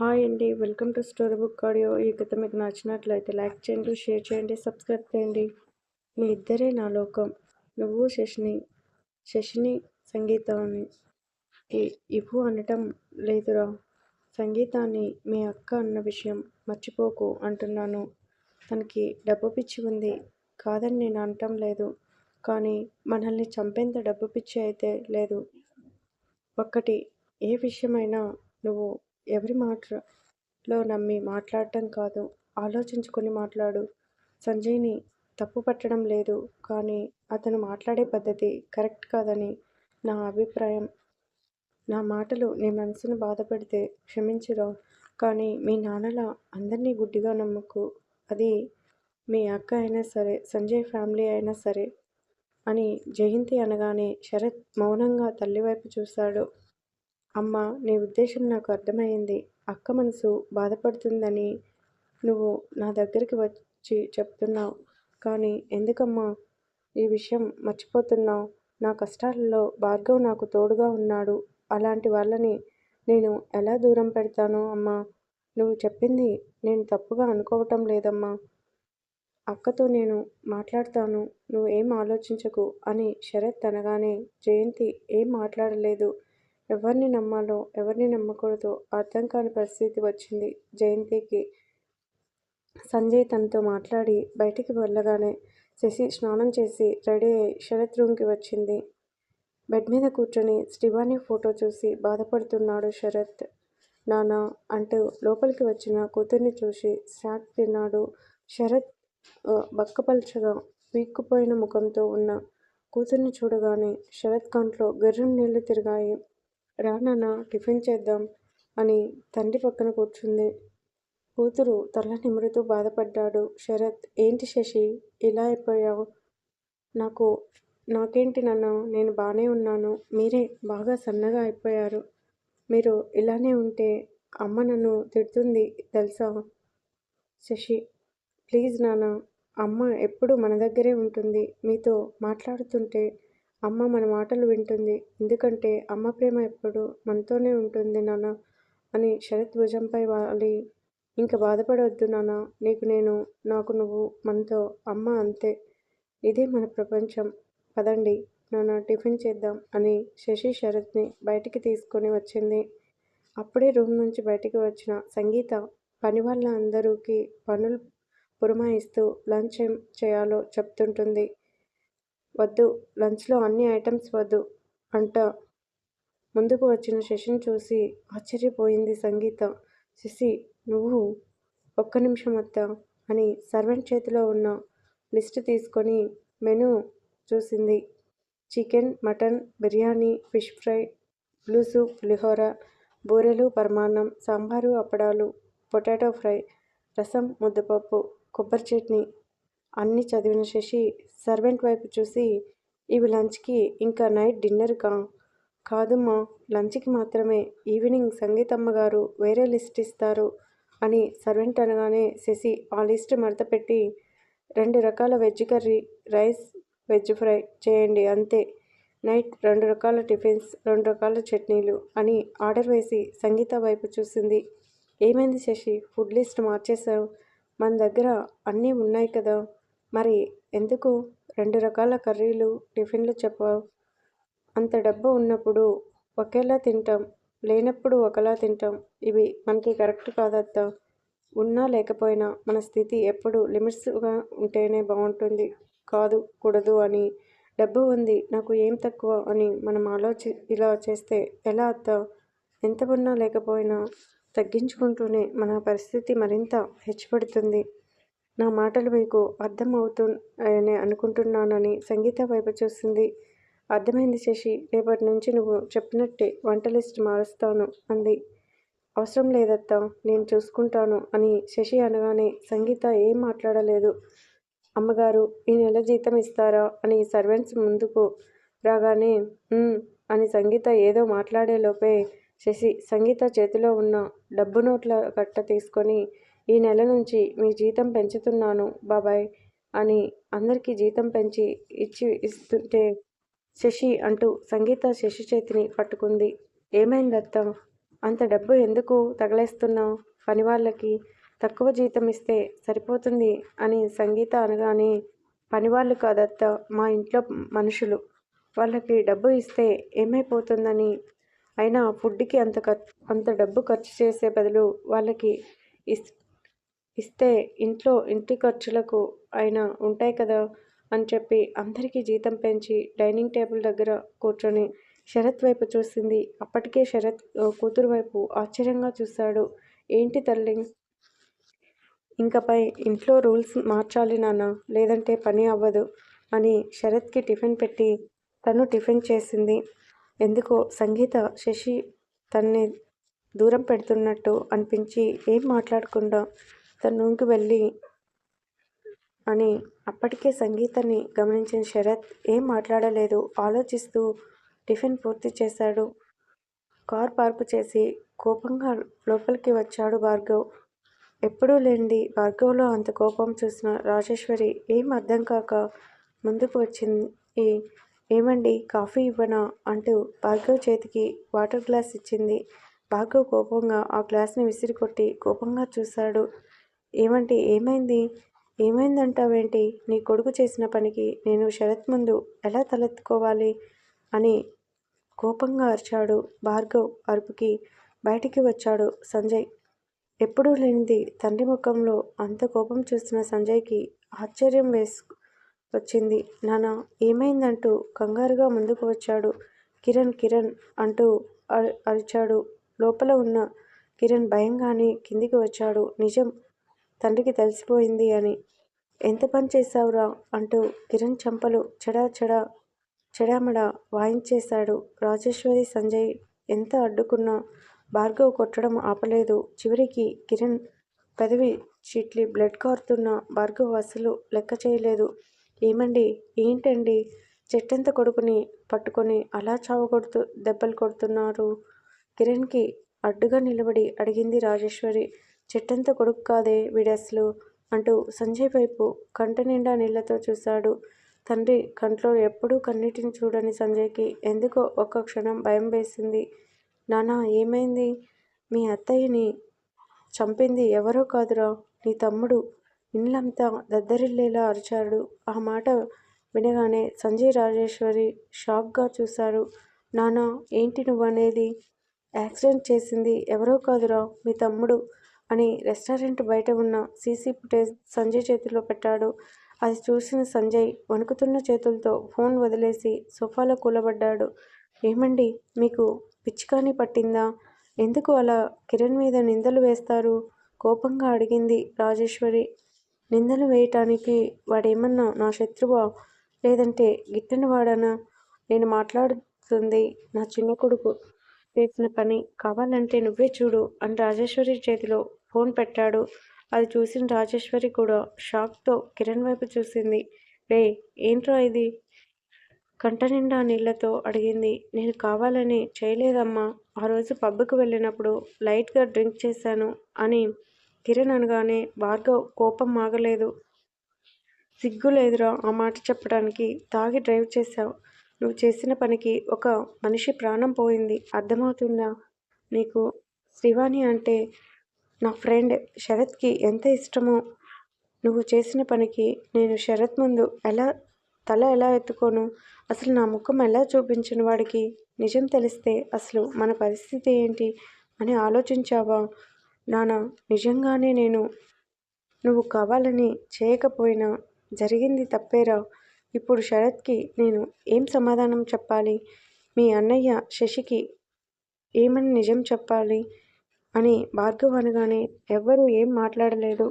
Hi అండి. Welcome to story book audio. ఈ కథ మీకు నచ్చినట్లయితే లైక్ చేయండి షేర్ చేయండి సబ్స్క్రైబ్ చేయండి. మీ ఇద్దరే నా లోకం. నువ్వు శశిని శశిని సంగీతాన్ని ఇవ్వు అనటం లేదురా. సంగీతాన్ని మీ అక్క అన్న విషయం మర్చిపోకు అంటున్నాను. తనకి డబ్బు పిచ్చి ఉంది. కాదని నేను అనటం లేదు. కానీ మనల్ని చంపేంత డబ్బు పిచ్చి అయితే లేదు. ఒక్కటి ఏ విషయమైనా నువ్వు ఎవరి మాటలో నమ్మి మాట్లాడటం కాదు. ఆలోచించుకొని మాట్లాడు. సంజయ్ని తప్పు పట్టడం లేదు. కానీ అతను మాట్లాడే పద్ధతి కరెక్ట్ కాదని నా అభిప్రాయం. నా మాటలు నీ మనసును బాధపెడితే క్షమించురా. కానీ మీ నాన్నల అందరినీ గుడ్డిగా నమ్మకు. అది మీ అక్క అయినా సరే సంజయ్ ఫ్యామిలీ అయినా సరే అని జయంతి అనగానే శరత్ మౌనంగా తల్లివైపు చూశాడు అమ్మ నీ ఉద్దేశం నాకు అర్థమైంది. అక్క మనసు బాధపడుతుందని నువ్వు నా దగ్గరికి వచ్చి చెప్తున్నావు. కానీ ఎందుకమ్మా ఈ విషయం మర్చిపోతున్నావు? నా కష్టాలలో భార్గవ్ నాకు తోడుగా ఉన్నాడు. అలాంటి వాళ్ళని నేను ఎలా దూరం పెడతాను అమ్మా? నువ్వు చెప్పింది నేను తప్పుగా అనుకోవటం లేదమ్మా. అక్కతో నేను మాట్లాడతాను. నువ్వు ఏం ఆలోచించకు అని శరత్ అనగానే జయంతి ఏం మాట్లాడలేదు. ఎవరిని నమ్మాలో ఎవరిని నమ్మకూడదో అర్థం కాని పరిస్థితి వచ్చింది జయంతికి. సంజయ్ తనతో మాట్లాడి బయటికి వెళ్ళగానే శశి స్నానం చేసి రెడీ అయి శరత్ రూమ్కి వచ్చింది. బెడ్ మీద కూర్చొని శ్రీవాణి ఫోటో చూసి బాధపడుతున్నాడు శరత్. నానా అంటూ లోపలికి వచ్చిన కూతుర్ని చూసి స్నాక్ తిన్నాడు శరత్. బక్కపల్చగా వీక్కుపోయిన ముఖంతో ఉన్న కూతుర్ని చూడగానే శరత్ కంట్లో గర్రం నీళ్ళు తిరిగాయి. రా నాన్న టిఫిన్ చేద్దాం అని తండ్రి పక్కన కూర్చుంది. కూతురు తల నిమురుతూ బాధపడ్డాడు. శరత్ ఏంటి శశి? ఇలా అయిపోయావు? నాకు నాకేంటి నన్ను? నేను బాగానే ఉన్నాను. మీరే బాగా సన్నగా అయిపోయారు. మీరు ఇలానే ఉంటే అమ్మ నన్ను తిడుతుంది తెలుసా? శశి ప్లీజ్ నాన్న అమ్మ ఎప్పుడు మన దగ్గరే ఉంటుంది. మీతో మాట్లాడుతుంటే అమ్మ మన మాటలు వింటుంది. ఎందుకంటే అమ్మ ప్రేమ ఎప్పుడు మనతోనే ఉంటుంది నాన్న అని శరత్ భుజంపై వాలి. ఇంక బాధపడవద్దు నాన్న నీకు నేను నాకు నువ్వు మనతో అమ్మ అంతే. ఇదే మన ప్రపంచం. పదండి నాన్న టిఫిన్ చేద్దాం అని శశి శరత్ని బయటికి తీసుకొని వచ్చింది. అప్పుడే రూమ్ నుంచి బయటికి వచ్చిన సంగీత పని వాళ్ళ అందరికీ పనులు పురమాయిస్తూ లంచ్ ఏం చేయాలో చెప్తుంటుంది. వద్దు లంచ్లో అన్ని ఐటమ్స్ వద్దు అంట. ముందుకు వచ్చిన శశిని చూసి ఆశ్చర్యపోయింది సంగీత. శశి నువ్వు ఒక్క నిమిషం వద్దా అని సర్వెంట్ చేతిలో ఉన్న లిస్ట్ తీసుకొని మెనూ చూసింది. Chicken mutton biryani fish fry blue soup పులిహోర బూరెలు పరమాన్నం సాంబారు అప్పడాలు పొటాటో ఫ్రై రసం ముద్దపప్పు కొబ్బరి చట్నీ అన్నీ చదివిన శశి సర్వెంట్ వైపు చూసి ఇవి లంచ్కి ఇంకా నైట్ డిన్నర్కా కాదమ్మా లంచ్కి మాత్రమే. ఈవినింగ్ సంగీతమ్మ గారు వేరే లిస్ట్ ఇస్తారు అని సర్వెంట్ అనగానే శశి ఆ లిస్ట్ మడతపెట్టి రెండు రకాల veg curry rice veg fry చేయండి అంతే. నైట్ రెండు రకాల టిఫిన్స్ రెండు రకాల చట్నీలు అని ఆర్డర్ వేసి సంగీత వైపు చూసింది. ఏమైంది శశి? Food list మార్చేశావు. మన దగ్గర అన్నీ ఉన్నాయి కదా. మరి ఎందుకు? రెండు రకాల కర్రీలు టిఫిన్లు చెప్పావు. అంత డబ్బు ఉన్నప్పుడు ఒకేలా తింటాం లేనప్పుడు ఒకలా తింటాం. ఇవి మనకి కరెక్ట్ కాదత్తా ఉన్నా లేకపోయినా మన స్థితి ఎప్పుడు లిమిట్స్గా ఉంటేనే బాగుంటుంది. కాదు కూడదు అని. డబ్బు ఉంది నాకు ఏం తక్కువ అని మనం ఆలోచి ఇలా చేస్తే ఎలా అత్తా? ఎంత ఉన్నా లేకపోయినా తగ్గించుకుంటూనే మన పరిస్థితి మరింత హెచ్చుపడుతుంది. నా మాటలు మీకు అర్థం అవుతున్నాయని అనుకుంటున్నానని సంగీత వైపు చూసింది. అర్థమైంది శశి రేపటి నుంచి నువ్వు చెప్పినట్టే వంట లిస్ట్ మారుస్తాను అంది. అవసరం లేదత్తా నేను చూసుకుంటాను అని శశి అనగానే సంగీత ఏం మాట్లాడలేదు. అమ్మగారు ఈ నెల జీతం ఇస్తారా అని సర్వెంట్స్ ముందుకు రాగానే అని సంగీత ఏదో మాట్లాడేలోపే శశి సంగీత చేతిలో ఉన్న డబ్బు నోట్ల కట్ట తీసుకొని ఈ నెల నుంచి మీ జీతం పెంచుతున్నాను బాబాయ్ అని అందరికీ జీతం పెంచి ఇచ్చి ఇస్తుంటే శశి అంటూ సంగీత శశి చేతిని పట్టుకుంది. ఏమైంది అత్త? అంత డబ్బు ఎందుకు తగలేస్తున్నావు? పని వాళ్ళకి తక్కువ జీతం ఇస్తే సరిపోతుంది అని సంగీత అనగానే పనివాళ్ళు కాదత్త మా ఇంట్లో మనుషులు. వాళ్ళకి డబ్బు ఇస్తే ఏమైపోతుందని? అయినా ఫుడ్కి అంత ఖర్చు అంత డబ్బు ఖర్చు చేసే బదులు వాళ్ళకి ఇస్ ఇస్తే ఇంట్లో ఇంటి ఖర్చులకు అయినా ఉంటాయి కదా అని చెప్పి అందరికీ జీతం పెంచి డైనింగ్ టేబుల్ దగ్గర కూర్చొని శరత్ వైపు చూసింది. అప్పటికే శరత్ కూతురు వైపు ఆశ్చర్యంగా చూశాడు. ఏంటి తల్లి? ఇంకపై ఇంట్లో రూల్స్ మార్చాలి నాన్న లేదంటే పని అవ్వదు అని శరత్కి టిఫిన్ పెట్టి తను టిఫిన్ చేసింది. ఎందుకో సంగీత శశి తన్ని దూరం పెడుతున్నట్టు అనిపించి ఏం మాట్లాడకుండా తనకి వెళ్ళి అని అప్పటికే సంగీతాన్ని గమనించిన శరత్ ఏం మాట్లాడలేదు. ఆలోచిస్తూ టిఫిన్ పూర్తి చేశాడు. కార్ పార్కు చేసి కోపంగా లోపలికి వచ్చాడు భార్గవ్. ఎప్పుడూ లేనిది భార్గవ్లో అంత కోపం చూసిన రాజేశ్వరి ఏం అర్థం కాక ముందుకు వచ్చింది. ఏమండి కాఫీ ఇవ్వనా? అంటూ భార్గవ్ చేతికి వాటర్ గ్లాస్ ఇచ్చింది. భార్గవ్ కోపంగా ఆ గ్లాస్ని విసిరికొట్టి కోపంగా చూశాడు. ఏమంటే ఏమైంది? ఏమైందంటావేంటి? నీ కొడుకు చేసిన పనికి నేను శరత్ ముందు ఎలా తలెత్తుకోవాలి? అని కోపంగా అరిచాడు భార్గవ్ అరుపుకి. బయటికి వచ్చాడు సంజయ్. ఎప్పుడూ లేనిది తండ్రి ముఖంలో అంత కోపం చూసిన సంజయ్కి ఆశ్చర్యం వేసు వచ్చింది. నాన్న ఏమైందంటూ కంగారుగా ముందుకు వచ్చాడు కిరణ్ కిరణ్ అంటూ అరిచాడు. లోపల ఉన్న కిరణ్ భయంగానే కిందికి వచ్చాడు. నిజం తండ్రికి తెలిసిపోయింది అని. ఎంత పని చేశావురా? అంటూ కిరణ్ చంపలు చెడా చెడా చెడామడా వాయించేశాడు. రాజేశ్వరి సంజయ్ ఎంత అడ్డుకున్నా భార్గవ్ కొట్టడం ఆపలేదు. చివరికి కిరణ్ పెదవి చిట్లి బ్లడ్ కారుతున్న భార్గవ్ అసలు లెక్క చేయలేదు. ఏమండి? ఏంటండి? చెట్టంత కొడుకుని పట్టుకొని అలా చావగొడుతూ దెబ్బలు కొడుతున్నారు? కిరణ్కి అడ్డుగా నిలబడి అడిగింది రాజేశ్వరి. చెట్టంత కొడుకు కాదే వీడసలు అంటూ సంజయ్ వైపు కంట నిండా నీళ్ళతో చూశాడు. తండ్రి కంట్లో ఎప్పుడూ కన్నిటిని చూడని సంజయ్కి ఎందుకో ఒక్క క్షణం భయం వేసింది. నానా ఏమైంది? మీ అత్తయ్యని చంపింది ఎవరో కాదురా? నీ తమ్ముడు ఇండ్లంతా దద్దరిల్లేలా అరిచాడు. ఆ మాట వినగానే సంజయ్ రాజేశ్వరి షాక్గా చూశారు. నానా ఏంటి నువ్వనేది? యాక్సిడెంట్ చేసింది ఎవరో కాదురా మీ తమ్ముడు. అని రెస్టారెంట్ బయట ఉన్న సీసీ ఫుటేజ్ సంజయ్ చేతిలో పెట్టాడు. అది చూసిన సంజయ్ వణుకుతున్న చేతులతో ఫోన్ వదిలేసి సోఫాలో కూలబడ్డాడు. ఏమండి మీకు పిచ్చికాని పట్టిందా? ఎందుకు అలా కిరణ్ మీద నిందలు వేస్తారు? కోపంగా అడిగింది రాజేశ్వరి. నిందలు వేయటానికి వాడేమన్నా నా శత్రువా? లేదంటే గిట్టని వాడనా? నేను మాట్లాడుతుంది నా చిన్న కొడుకు చేసిన పని కావాలంటే నువ్వే చూడు అని రాజేశ్వరి చేతిలో ఫోన్ పెట్టాడు. అది చూసిన రాజేశ్వరి కూడా షాక్తో కిరణ్ వైపు చూసింది. రే ఏంట్రా ఇది? కంటనిండా నీళ్ళతో అడిగింది. నేను కావాలని చేయలేదమ్మా. ఆ రోజు పబ్కి వెళ్ళినప్పుడు లైట్గా డ్రింక్ చేశాను అని కిరణ్ అనగానే భార్గవ్ కోపం ఆగలేదు. సిగ్గు లేదురా ఆ మాట చెప్పడానికి. తాగి డ్రైవ్ చేశావు. నువ్వు చేసిన పనికి ఒక మనిషి ప్రాణం పోయింది. అర్థమవుతుందా? నీకు శివాని అంటే నా ఫ్రెండ్ శరత్కి ఎంత ఇష్టమో నువ్వు చేసిన పనికి నేను శరత్ ముందు ఎలా తల ఎలా ఎత్తుకోను అసలు నా ముఖం ఎలా చూపించిన వాడికి నిజం తెలిస్తే అసలు మన పరిస్థితి ఏంటి అని ఆలోచించావా? నాన్న నిజంగానే నేను నువ్వు కావాలని చేయకపోయినా జరిగింది తప్పేరా? ఇప్పుడు శరత్కి నేను ఏం సమాధానం చెప్పాలి? మీ అన్నయ్య శశికి ఏమని నిజం చెప్పాలి? అని భార్గవ్ అనగానే ఎవ్వరూ ఏం మాట్లాడలేదు.